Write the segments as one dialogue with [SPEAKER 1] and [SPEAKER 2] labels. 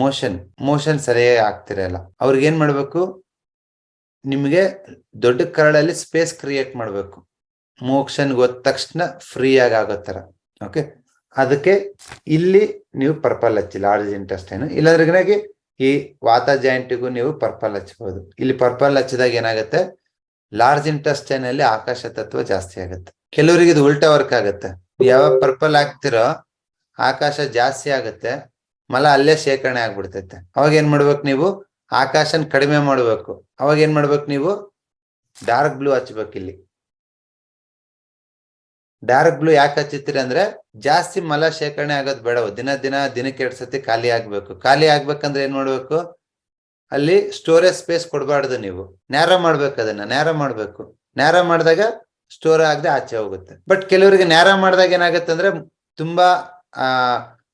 [SPEAKER 1] Motion motion ಸರಿಯಾಗಿ ಆಗ್ತಿರಲ್ಲ ಅವ್ರಿಗೆ ಏನ್ ಮಾಡ್ಬೇಕು? ನಿಮಗೆ ದೊಡ್ಡ ಕರಳಲ್ಲಿ ಸ್ಪೇಸ್ ಕ್ರಿಯೇಟ್ ಮಾಡ್ಬೇಕು. ಮೋಕ್ಷನ್ ಹೋದ ತಕ್ಷಣ ಫ್ರೀ ಆಗಿ ತರ ಓಕೆ ಅದಕ್ಕೆ ಇಲ್ಲಿ ನೀವು ಪರ್ಪಲ್ ಹಚ್ಚಿ ಲಾರ್ಜ್ ಇಂಟೆಸ್ಟೈನ್ ಇಲ್ಲದ್ರಾಗಿ ಈ ವಾತ ಜಾಯಿಂಟಿಗೂ ನೀವು ಪರ್ಪಲ್ ಹಚ್ಬಹುದು ಇಲ್ಲಿ ಪರ್ಪಲ್ ಹಚ್ಚಿದಾಗ ಏನಾಗುತ್ತೆ? ಲಾರ್ಜ್ ಇಂಟೆಸ್ಟೈನ್ ಅಲ್ಲಿ ಆಕಾಶ ತತ್ವ ಜಾಸ್ತಿ ಆಗುತ್ತೆ. ಕೆಲವರಿಗೆ ಇದು ಉಲ್ಟಾ ವರ್ಕ್ ಆಗುತ್ತೆ. ಯಾವಾಗ ಪರ್ಪಲ್ ಹಾಕ್ತಿರೋ ಆಕಾಶ ಜಾಸ್ತಿ ಆಗುತ್ತೆ. ಮಲ ಅಲ್ಲೇ ಶೇಖರಣೆ ಆಗ್ಬಿಡ್ತೈತೆ. ಅವಾಗ ಏನ್ ಮಾಡ್ಬೇಕು ನೀವು? ಆಕಾಶನ್ ಕಡಿಮೆ ಮಾಡ್ಬೇಕು. ಅವಾಗ ಏನ್ ಮಾಡ್ಬೇಕು ನೀವು? ಡಾರ್ಕ್ ಬ್ಲೂ ಹಚ್ಬೇಕು ಇಲ್ಲಿ. ಡಾರ್ಕ್ ಬ್ಲೂ ಯಾಕೆ ಹಚ್ಚುತ್ತೀರಿ ಅಂದ್ರೆ ಜಾಸ್ತಿ ಮಲ ಶೇಖರಣೆ ಆಗೋದು ಬೇಡವು ದಿನ ದಿನ ದಿನಕ್ಕೆ ಎರಡ್ ಸತಿ ಖಾಲಿ ಆಗ್ಬೇಕು. ಖಾಲಿ ಆಗ್ಬೇಕಂದ್ರೆ ಏನ್ ಮಾಡ್ಬೇಕು? ಅಲ್ಲಿ ಸ್ಟೋರೇಜ್ ಸ್ಪೇಸ್ ಕೊಡಬಾರ್ದು ನೀವು. ನೇರ ಮಾಡ್ಬೇಕು ಅದನ್ನ. ನೇರ ಮಾಡ್ಬೇಕು. ನೇರ ಮಾಡಿದಾಗ ಸ್ಟೋರ್ ಆಗದೆ ಆಚೆ ಹೋಗುತ್ತೆ. ಬಟ್ ಕೆಲವರಿಗೆ ನೇರ ಮಾಡಿದಾಗ ಏನಾಗುತ್ತೆ ಅಂದ್ರೆ ತುಂಬಾ, ಆ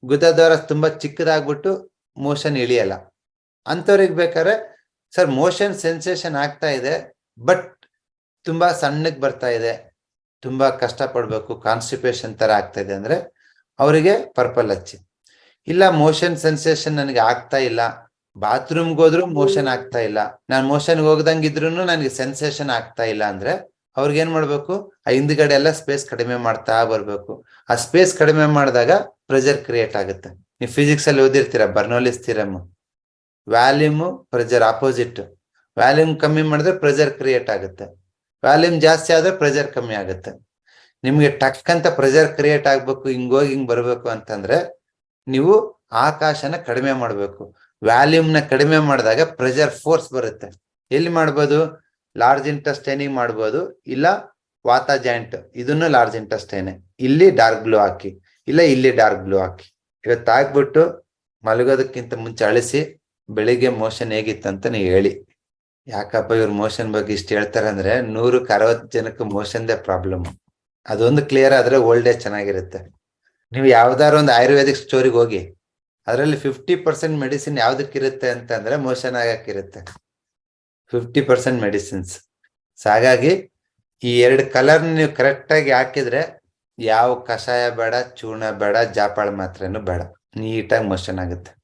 [SPEAKER 1] ಗುದದ್ವಾರ ತುಂಬಾ ಚಿಕ್ಕದಾಗ್ಬಿಟ್ಟು ಮೋಷನ್ ಇಳಿಯಲ್ಲ. ಅಂಥವ್ರಿಗೆ ಬೇಕಾದ್ರೆ, ಸರ್, ಮೋಷನ್ ಸೆನ್ಸೇಷನ್ ಆಗ್ತಾ ಇದೆ, ಬಟ್ ತುಂಬಾ ಸಣ್ಣಗೆ ಬರ್ತಾ ಇದೆ, ತುಂಬಾ ಕಷ್ಟ ಪಡ್ಬೇಕು ಕಾನ್ಸ್ಟಿಪೇಷನ್ ತರ ಆಗ್ತಾ ಇದೆ ಅಂದ್ರೆ ಅವರಿಗೆ ಪರ್ಪಲ್ ಹಚ್ಚಿ. ಇಲ್ಲ, ಮೋಷನ್ ಸೆನ್ಸೇಷನ್ ನನಗೆ ಆಗ್ತಾ ಇಲ್ಲ, ಬಾತ್ರೂಮ್ಗೆ ಹೋದ್ರು ಮೋಷನ್ ಆಗ್ತಾ ಇಲ್ಲ, ನಾನು ಮೋಷನ್ಗೆ ಹೋಗ್ದಂಗಿದ್ರು ನನಗೆ ಸೆನ್ಸೇಷನ್ ಆಗ್ತಾ ಇಲ್ಲ ಅಂದ್ರೆ ಅವ್ರಿಗೆ ಏನ್ ಮಾಡ್ಬೇಕು? ಆ ಹಿಂದ್ಗಡೆ ಎಲ್ಲ ಸ್ಪೇಸ್ ಕಡಿಮೆ ಮಾಡ್ತಾ ಬರ್ಬೇಕು. ಆ ಸ್ಪೇಸ್ ಕಡಿಮೆ ಮಾಡಿದಾಗ ಪ್ರೆಷರ್ ಕ್ರಿಯೇಟ್ ಆಗುತ್ತೆ. ನೀವು ಫಿಸಿಕ್ಸ್ ಅಲ್ಲಿ ಓದಿರ್ತೀರ Bernoulli's theorem volume pressure opposite volume ಕಮ್ಮಿ ಮಾಡಿದ್ರೆ ಪ್ರೆಷರ್ ಕ್ರಿಯೇಟ್ ಆಗುತ್ತೆ. ವ್ಯಾಲ್ಯೂಮ್ ಜಾಸ್ತಿ ಆದ್ರೆ ಪ್ರೆಷರ್ ಕಮ್ಮಿ ಆಗುತ್ತೆ. ನಿಮ್ಗೆ ಟಕ್ ಅಂತ ಪ್ರೆಷರ್ ಕ್ರಿಯೇಟ್ ಆಗ್ಬೇಕು ಹಿಂಗೋಗಿ ಹಿಂಗ್ ಬರ್ಬೇಕು ಅಂತಂದ್ರೆ ನೀವು ಆಕಾಶನ ಕಡಿಮೆ ಮಾಡ್ಬೇಕು. ವ್ಯಾಲ್ಯೂಮ್ನ ಕಡಿಮೆ ಮಾಡಿದಾಗ ಪ್ರೆಷರ್ ಫೋರ್ಸ್ ಬರುತ್ತೆ. ಎಲ್ಲಿ ಮಾಡ್ಬೋದು? ಲಾರ್ಜ್ ಇಂಟಸ್ಟೈನಿಂಗ್ ಮಾಡ್ಬೋದು, ಇಲ್ಲ ವಾತ ಜಾಯಿಂಟ್ ಇದನ್ನು ಲಾರ್ಜ್ ಇಂಟಸ್ಟೈನೆ ಇಲ್ಲಿ ಡಾರ್ಕ್ ಬ್ಲೂ ಹಾಕಿ, ಇಲ್ಲ ಇಲ್ಲಿ ಡಾರ್ಕ್ ಬ್ಲೂ ಹಾಕಿ. ಇವತ್ತು ಹಾಕ್ಬಿಟ್ಟು ಮಲಗೋದಕ್ಕಿಂತ ಮುಂಚೆ ಅಳಿಸಿ, ಬೆಳಿಗ್ಗೆ ಮೋಷನ್ ಹೇಗಿತ್ತಂತ ನೀವು ಹೇಳಿ. ಯಾಕಪ್ಪ ಇವ್ರ ಮೋಷನ್ ಬಗ್ಗೆ ಇಷ್ಟು ಹೇಳ್ತಾರೆ ಅಂದ್ರೆ ನೂರಕ್ಕೆ ಅರವತ್ತು ಜನಕ್ಕೆ ಮೋಷನ್ದೇ ಪ್ರಾಬ್ಲಮ್ ಅದೊಂದು ಕ್ಲಿಯರ್ ಆದ್ರೆ ಓಲ್ಡ್ ಏಜ್ ಚೆನ್ನಾಗಿರುತ್ತೆ. ನೀವು ಯಾವ್ದಾದ್ರು ಒಂದು ಆಯುರ್ವೇದಿಕ್ ಸ್ಟೋರಿಗೆ ಹೋಗಿ, ಅದರಲ್ಲಿ ಫಿಫ್ಟಿ ಪರ್ಸೆಂಟ್ ಮೆಡಿಸಿನ್ ಯಾವ್ದಕ್ಕಿರುತ್ತೆ ಅಂತಂದ್ರೆ ಮೋಷನ್ ಆಗಕ್ಕಿರುತ್ತೆ. ಫಿಫ್ಟಿ ಪರ್ಸೆಂಟ್ ಮೆಡಿಸಿನ್ಸ್ ಸೊ ಹಾಗಾಗಿ ಈ ಎರಡು ಕಲರ್ ನೀವು ಕರೆಕ್ಟ್ ಆಗಿ ಹಾಕಿದ್ರೆ ಯಾವ ಕಷಾಯ ಬೇಡ, ಚೂರ್ಣ ಬೇಡ ಜಾಪಾಳ ಮಾತ್ರ ಬೇಡ. ನೀಟಾಗಿ ಮೋಷನ್ ಆಗುತ್ತೆ.